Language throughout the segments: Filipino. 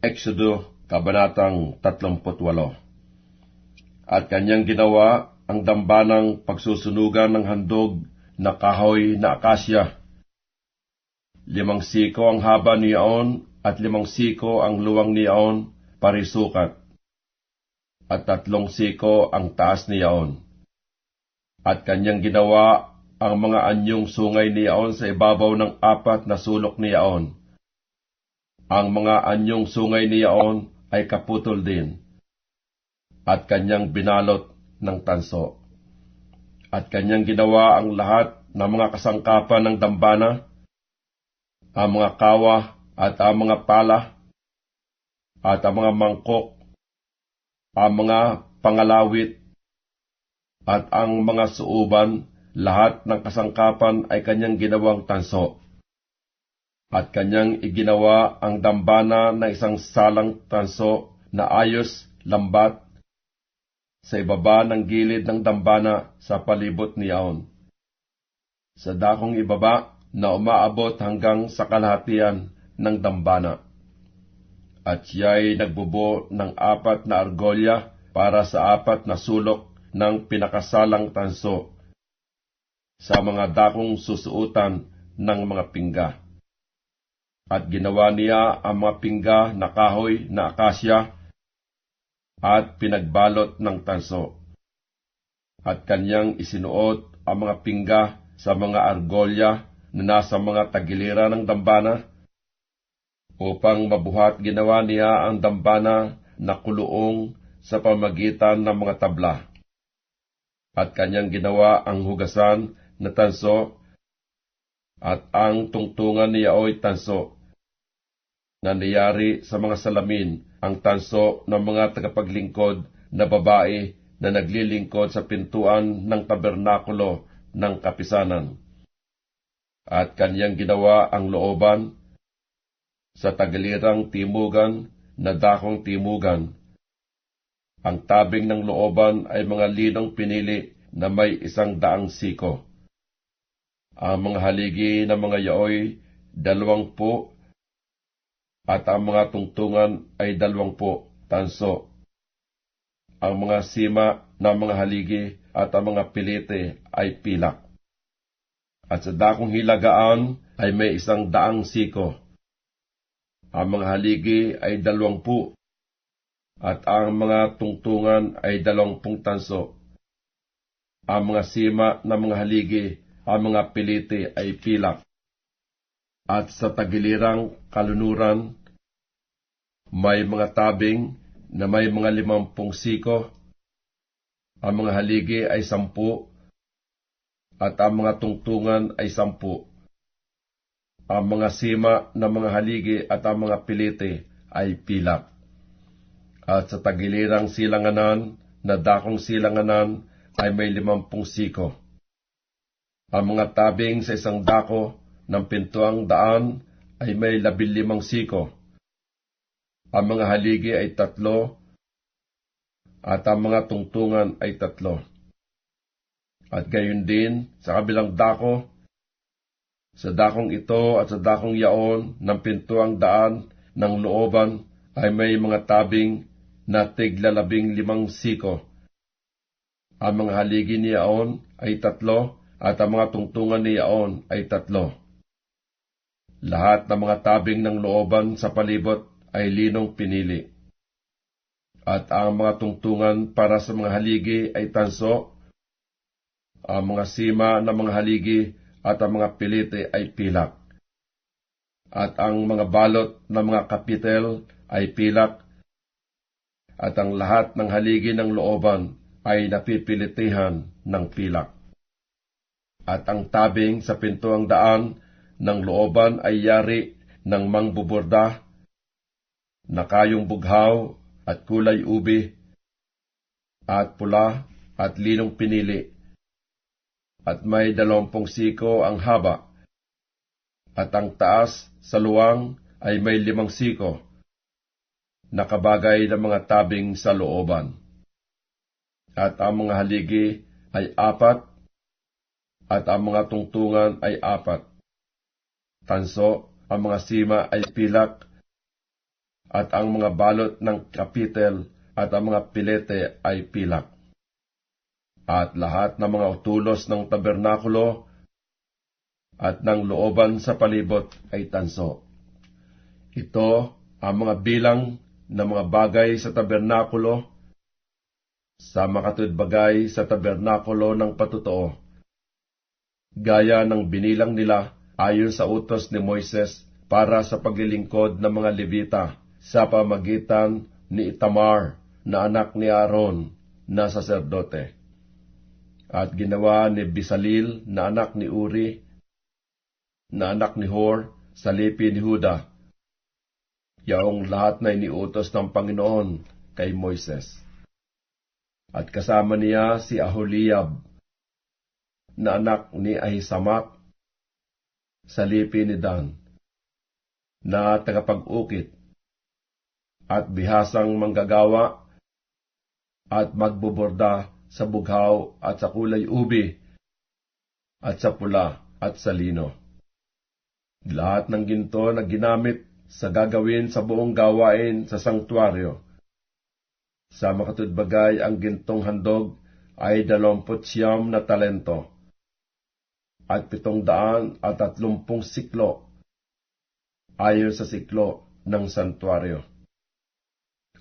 Exodo, Kabanatang 38 At kanyang ginawa ang dambanang pagsusunugan ng handog na kahoy na akasya. Limang siko ang haba niyaon at limang siko ang luwang niyaon parisukat. At tatlong siko ang taas niyaon. At kanyang ginawa ang mga anyong sungay niyaon sa ibabaw ng apat na sulok niyaon. Ang mga anyong sungay niyaon ay kaputol din, at kanyang binalot ng tanso. At kanyang ginawa ang lahat ng mga kasangkapan ng dambana, ang mga kawa at ang mga pala, at ang mga mangkok, ang mga pangalawit, at ang mga suuban, lahat ng kasangkapan ay kanyang ginawang tanso at kanyang iginawa ang dambana na isang salang tanso na ayos, lambat, sa ibaba ng gilid ng dambana sa palibot ni Aon. Sa dakong ibaba na umaabot hanggang sa kalahatian ng dambana. At siya'y nagbubo ng apat na argolya para sa apat na sulok ng pinakasalang tanso sa mga dakong susuutan ng mga pingga at ginawa niya ang mga pingga na kahoy na akasya at pinagbalot ng tanso. At kanyang isinuot ang mga pingga sa mga argolya na nasa mga tagilira ng dambana upang mabuhat ginawa niya ang dambana na kuluong sa pamagitan ng mga tabla. At kanyang ginawa ang hugasan na tanso at ang tungtungan niya o'y tanso nangyayari sa mga salamin ang tanso ng mga tagapaglingkod na babae na naglilingkod sa pintuan ng tabernakulo ng kapisanan. At kanyang ginawa ang looban sa tagilirang timugan na dakong timugan. Ang tabing ng looban ay mga linong pinili na may isang daang siko. Ang mga haligi ng mga yaoy, dalawang po at ang mga tungtungan ay dalawangpu tanso. Ang mga sima ng mga haligi at ang mga pilite ay pilak. At sa dakong hilagaan ay may isang daang siko. Ang mga haligi ay dalawangpu, at ang mga tungtungan ay dalawangpung tanso. Ang mga sima ng mga haligi, ang mga pilite ay pilak. At sa tagilirang kalunuran may mga tabing na may mga limampung siko. Ang mga haligi ay sampu, at ang mga tungtungan ay sampu. Ang mga sima ng mga haligi at ang mga pilite ay pilak. At sa tagilirang silanganan na dakong silanganan ay may limampung siko. Ang mga tabing sa isang dako ng pintuang daan ay may labilimang siko ang mga haligi ay tatlo, at ang mga tungtungan ay tatlo. At gayon din sa kabilang dako, sa dakong ito at sa dakong yaon ng pintuang daan ng looban ay may mga tabing na tiglalabing limang siko. Ang mga haligi ni Yaon ay tatlo at ang mga tungtungan ni Yaon ay tatlo. Lahat ng mga tabing ng looban sa palibot ay linong pinili. At ang mga tungtungan para sa mga haligi ay tanso, ang mga sima ng mga haligi at ang mga pilite ay pilak. At ang mga balot ng mga kapitel ay pilak, at ang lahat ng haligi ng looban ay napipilitihan ng pilak. At ang tabing sa pintuang daan ng looban ay yari ng mangbuburda na kayong bughaw at kulay ubi, at pula at linong pinili, at may dalawampung siko ang haba, at ang taas sa luwang ay may limang siko, nakabagay ng mga tabing sa looban. At ang mga haligi ay apat, at ang mga tungtungan ay apat. Tanso, ang mga sima ay pilak, at ang mga balot ng kapitel at ang mga pilete ay pilak. At lahat ng mga utulos ng tabernakulo at ng looban sa palibot ay tanso. Ito ang mga bilang ng mga bagay sa tabernakulo sa makatud bagay sa tabernakulo ng patutoo. Gaya ng binilang nila ayon sa utos ni Moises para sa paglilingkod ng mga Levita sa pamagitan ni Itamar na anak ni Aaron na saserdote. At ginawa ni Bisalil na anak ni Uri na anak ni Hor sa lipi ni Huda. Yaong lahat na iniutos ng Panginoon kay Moises. At kasama niya si Aholiab na anak ni Ahisamak sa lipi ni Dan na tagapag-ukit at bihasang manggagawa at magbuborda sa bughaw at sa kulay ubi at sa pula at sa lino. Lahat ng ginto na ginamit sa gagawin sa buong gawain sa sangtuaryo. Sa makatudbagay ang gintong handog ay dalawamput siyam na talento at pitong daan at tatlumpung siklo ayon sa siklo ng santuaryo.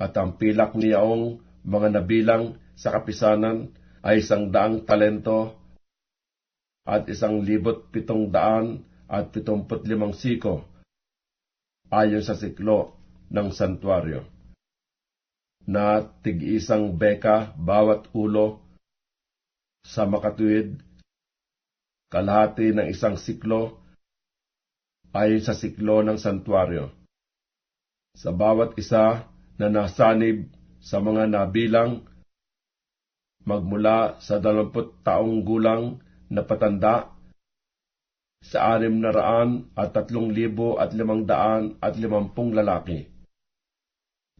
At ang pilak niyaong mga nabilang sa kapisanan ay isang daang talento at isang libot pitong daan at pitumput limang siko ayon sa siklo ng santuaryo na tig-isang beka bawat ulo sa makatuwid kalahati ng isang siklo ayon sa siklo ng santuaryo. Sa bawat isa na nasanib sa mga nabilang magmula sa dalamput taong gulang na patanda sa anim na raan at tatlong libo at limang daan at limampung lalaki.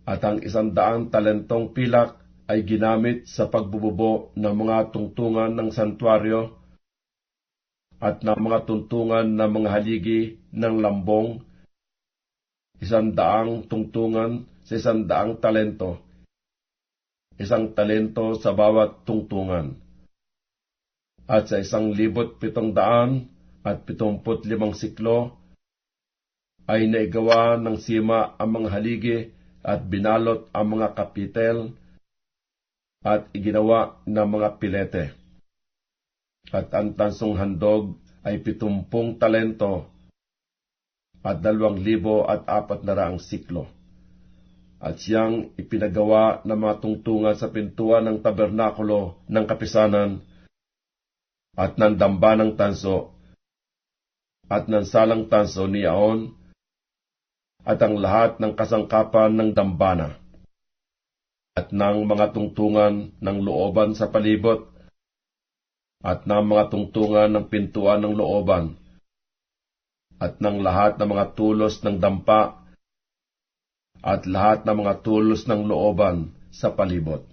At ang isang daang talentong pilak ay ginamit sa pagbububo ng mga tungtungan ng santuaryo at ng mga tuntungan ng mga haligi ng lambong, isang daang tungtungan sa isang daang talento, isang talento sa bawat tungtungan, at sa isang libot pitong daan at pitumput limang siklo, ay naigawa ng sima ang mga haligi at binalot ang mga kapitel at iginawa ng mga pilete. At ang tansong handog ay pitumpung talento at dalawang libo at apat na raang siklo. At siyang ipinagawa ng mga tungtungan sa pintuan ng tabernakulo ng kapisanan at ng damba ng tanso at ng salang tanso ni Aon at ang lahat ng kasangkapan ng dambana at ng mga tungtungan ng looban sa palibot at ng mga tungtungan ng pintuan ng looban at ng lahat ng mga tulos ng dampa at lahat ng mga tulos ng looban sa palibot